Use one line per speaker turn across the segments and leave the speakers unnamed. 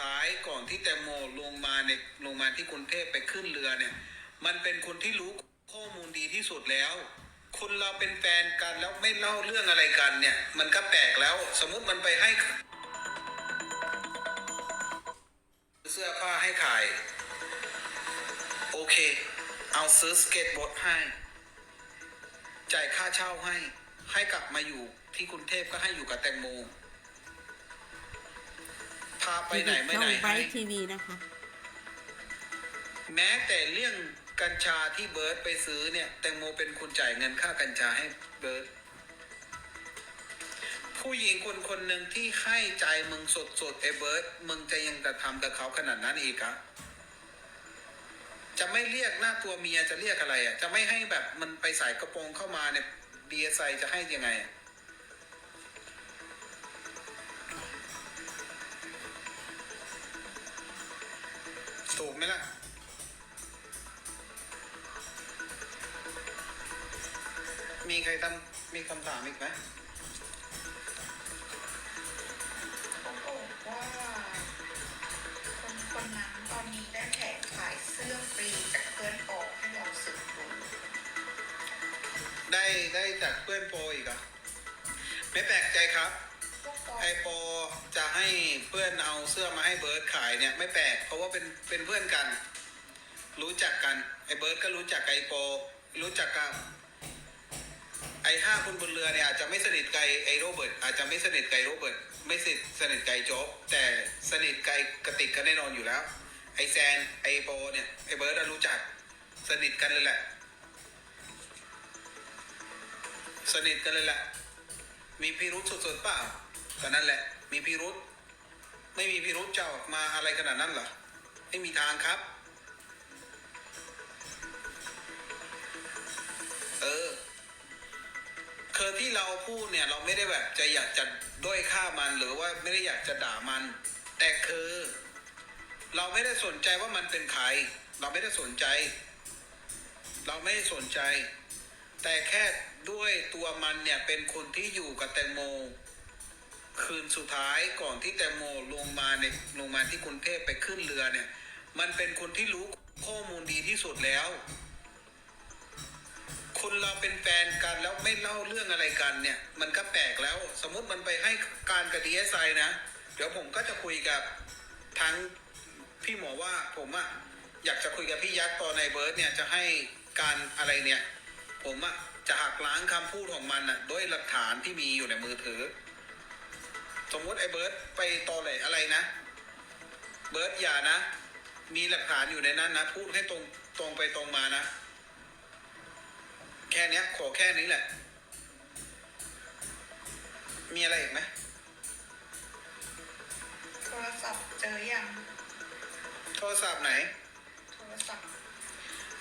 ท้ายก่อนที่แตงโมลงมาในลงมาที่กรุงเทพไปขึ้นเรือเนี่ย มันเป็นคนที่รู้ข้อมูลดีที่สุดแล้ว คนเราเป็นแฟนกันแล้วไม่เล่าเรื่องอะไรกันเนี่ย มันก็แปลกแล้ว สมมุติมันไปให้ เสื้อผ้าให้ขาย โอเค เอาซื้อสเก็ตบอร์ดให้จ่ายค่าเช่าให้ ให้กลับมาอยู่ที่กรุงเทพก็ให้อยู่กับแตงโม พาไปไหนไม่ไหน
ช่องไบ
ให้
ทีวีนะคะ
แม้แต่เรื่องกัญชาที่เบิร์ตไปซื้อเนี่ย แตงโมเป็นคนจ่ายเงินค่ากัญชาให้เบิร์ตผู้หญิงคนคนหนึ่งที่ให้ใจมึงสดสดๆไอ้เบิร์ตมึงจะยังกระทำกับเขาขนาดนั้นอีกอะจะไม่เรียกหน้าตัวเมียจะเรียกอะไรอะจะไม่ให้แบบมันไปใส่กระโปรงเข้ามาเนี่ยดีเอสไอจะให้ยังไงอะ ถูกไหมล่ะ มีใครทำมีคำถามอีกไหม
เขาบอกว่าคนคนนั้นตอนนี้ได้แขกขายเสื้อฟรีจากเพื่อนออกให้เราสืบดู
ได้ได้จากเพื่อนโปรอีกเหรอะไม่แปลกใจครับ
พวกปอ
ไอปรจะให้เพื่อนเอาเสื้อมาให้เบิร์ดขายเนี่ยไม่แปลกเพราะว่าเป็นเป็นเพื่อนกัน รู้จักกันไอเบิร์ดก็รู้จักกับไอปรรู้จักกับไอห้าคนบนเรือเนี่ยอาจจะไม่สนิทกับไอ้ไอโรเบิร์ตอาจจะไม่สนิทกับไอโรเบิร์ตไม่สนิทสนิทกับไอโจ๊กแต่สนิทกับไอ้กระติกกันแน่นอนอยู่แล้ว ไอแซนไอโปรเนี่ยไอเบิร์ดรู้จักสนิทกันเลยแหละ สนิทกันเลยแหละ มีพิรุษสุดๆเปล่า ก็นั่นแหละ มีพิรุษไม่มีพิรุษจะออกมาอะไรขนาดนั้นเหรอ ไม่มีทางครับ เออคือที่เราพูดเนี่ยเราไม่ได้แบบจะอยากจะด้อยค่ามันหรือว่าไม่ได้อยากจะด่ามัน แต่คือ เราไม่ได้สนใจว่ามันเป็นใคร เราไม่ได้สนใจ เราไม่ได้สนใจ แต่แค่ด้วยตัวมันเนี่ยเป็นคนที่อยู่กับแตงโม คืนสุดท้ายก่อนที่แตงโมลงมาในลงมาที่กรุงเทพไปขึ้นเรือเนี่ย มันเป็นคนที่รู้ข้อมูลดีที่สุดแล้ว คนเราเป็นแฟนกันแล้วไม่เล่าเรื่องอะไรกันเนี่ย มันก็แปลกแล้ว สมมติมันไปให้การกับดีเอสไอนะ เดี๋ยวผมก็จะคุยกับทั้งพี่หมอว่าผมอะอยากจะคุยกับพี่ยักษ์ตอนในเบิร์ดเนี่ยจะให้การอะไรเนี่ย ผมอะจะหักล้างคำพูดของมันอะด้วยหลักฐานที่มีอยู่ในมือถือ สมมติไอ้เบิร์ดไปตอแหลอะไรนะ เบิร์ดอย่านะ มีหลักฐานอยู่ในนั้นนะ พูดให้ตรงตรงไปตรงมานะ แค่เนี้ย ขอแค่นี้แหละ มีอะไรอีกไหม
โทรศัพท์เจอยัง
โทรศัพท์ไหน
โทรศัพท์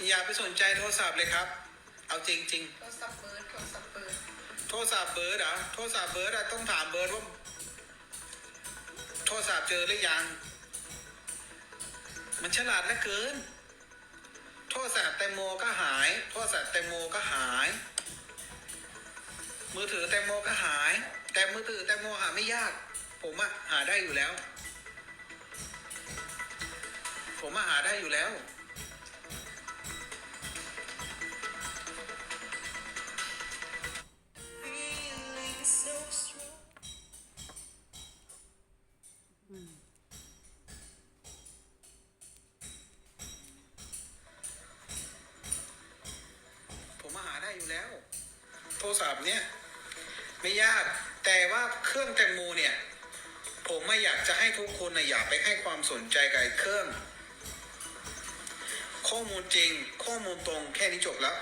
อย่าไปสนใจโทรศัพท์เลยครับ เอาจริงๆ
โทรศัพท์เบิร์ดโทรศัพท์เบิร์ด
โทรศัพท์เบิร์ดเหรอโทรศัพท์เบิร์ดอะต้องถามเบิร์ดว่าโท รศัพท์เจอหรือยัง มันฉลาดเหลือเกิน โทรศัพท์แตงโมก็หาย โทรศัพท์แตงโมก็หาย มือถือแตงโมก็หาย แต่มือถือแตงโมหาไม่ยาก ผมอะหาได้อยู่แล้ว ผมอะหาได้อยู่แล้ว รศัพท์เนี่ยไม่ยาก แต่ว่าเครื่องแตงโมเนี่ย ผมไม่อยากจะให้ทุกคนนะอย่าไปให้ความสนใจกับเครื่อง ข้อมูลจริง ข้อมูลตรงแค่นี้จบแล้ว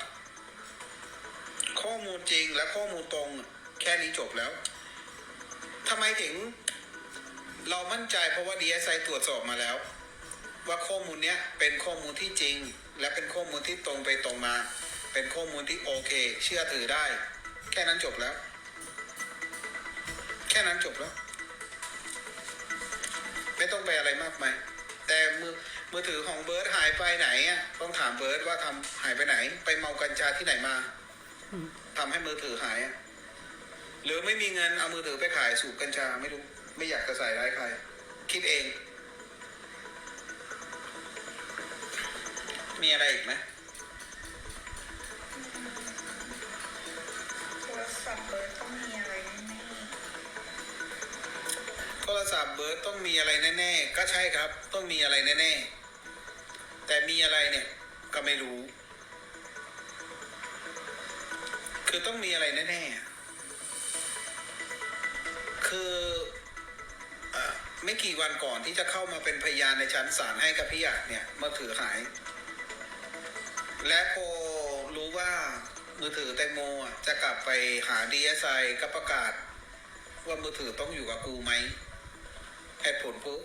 ข้อมูลจริงและข้อมูลตรงแค่นี้จบแล้วทำไมถึง เรามั่นใจเพราะว่า DSI ตรวจสอบมาแล้ว ว่าข้อมูลเนี้ยเป็นข้อมูลที่จริง และเป็นข้อมูลที่ตรงไปตรงมา เป็นข้อมูลที่โอเค เชื่อถือได้ แค่นั้นจบแล้ว แค่นั้นจบแล้ว ไม่ต้องไปอะไรมากมายแต่มือมือถือของเบิร์ดหายไปไหนอะต้องถามเบิร์ดว่าทำหายไปไหน ไปเมากัญชาที่ไหนมา ทำให้มือถือหายอะหรือไม่มีเงินเอามือถือไปขายสูบกัญชาไม่รู้ ไม่อยากจะใส่ร้ายใคร คิดเอง มีอะไรอีกไหม
ศัพท์เบอร์ต้องมีอะไรแน่
โทรศัพท์เบิร์ดต้องมีอะไรแน่ๆ ก็ใช่ครับ ต้องมีอะไรแน่ๆ แต่มีอะไรเนี่ยก็ไม่รู้ คือต้องมีอะไรแน่ๆ คืออไม่กี่วันก่อนที่จะเข้ามาเป็นพยานในชั้นศาลให้กับพี่อาจเนี่ยมือถือหาย และพอรู้ว่า มือถือแตงโมอะจะกลับไปหาดีเอสไอก็ประกาศ ว่ามือถือต้องอยู่กับกูไหมเหตุผลปุ๊บ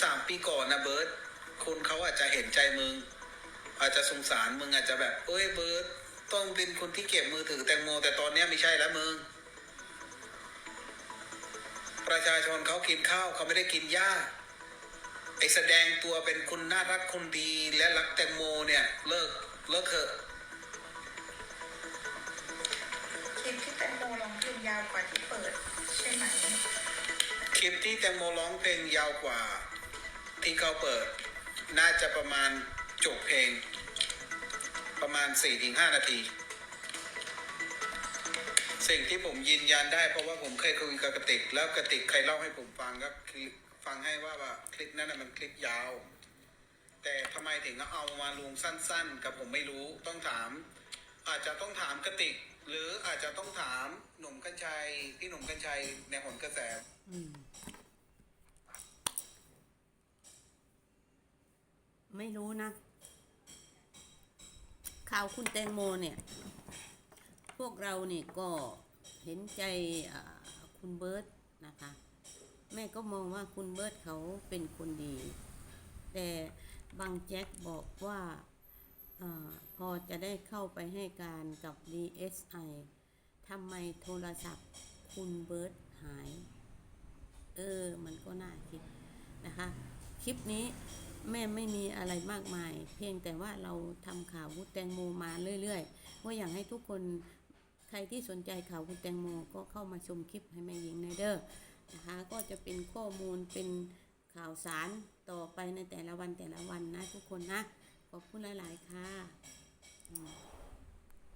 สามปีก่อนนะเบิร์ตคุณเขาอาจจะเห็นใจมึง อาจจะสงสารมึงอาจจะแบบเอ้ยเบิร์ตต้องเป็นคนที่เก็บมือถือแตงโม แต่ตอนนี้ไม่ใช่แล้วมึง ประชาชนเขากินข้าวเขาไม่ได้กินหญ้าไอแสดงตัวเป็นคนน่ารักคนดีและรักแตงโมเนี่ย เลิก เลิกเถอะ
ๆคลิปที่แตงโมร้องเพลงยาวกว่าที่เปิด ใช่ไหม
คลิปที่แตงโมร้องเพลงยาวกว่า ที่เขาเปิด น่าจะประมาณจบเพลง ประมาณ 4-5 นาที สิ่งที่ผมยืนยันได้เพราะว่าผมเคยคุยกับกติก แล้วกติกใครเล่าให้ผมฟังก็คือฟังให้ว่าว่าคลิปนั้นนะมันคลิปยาว แต่ทำไมถึงเอามาลงสั้น ๆ กับผมไม่รู้ต้องถาม อาจจะต้องถามกติก หรืออาจจะต้องถามหนุ่มกัญชัยพี่หนุ่มกัญชัยในหนกระแส
มไม่รู้นะ ข่าวคุณแตงโมเนี่ย พวกเราเนี่ยก็เห็นใจคุณเบิร์ตนะคะ แม่ก็มองว่าคุณเบิร์ตเขาเป็นคนดี แต่ บางแจ็คบอกว่าอพอจะได้เข้าไปให้การกับ DSI ทำไมโทรศัพท์คุณเบิร์ตหาย เออ มันก็น่าคิดนะคะ คลิปนี้แม่ไม่มีอะไรมากมาย เพียงแต่ว่าเราทำข่าวคุณแตงโมมาเรื่อยๆว่าอยากให้ทุกคนใครที่สนใจข่าวคุณแตงโมก็เข้ามาชมคลิปให้แม่หญิงในเด้อนะคะ ก็จะเป็นข้อมูลเป็นข่าวสาร ต่อไปในแต่ละวันแต่ละวันนะทุกคนนะ ขอบคุณหลาย ๆ ค่ะ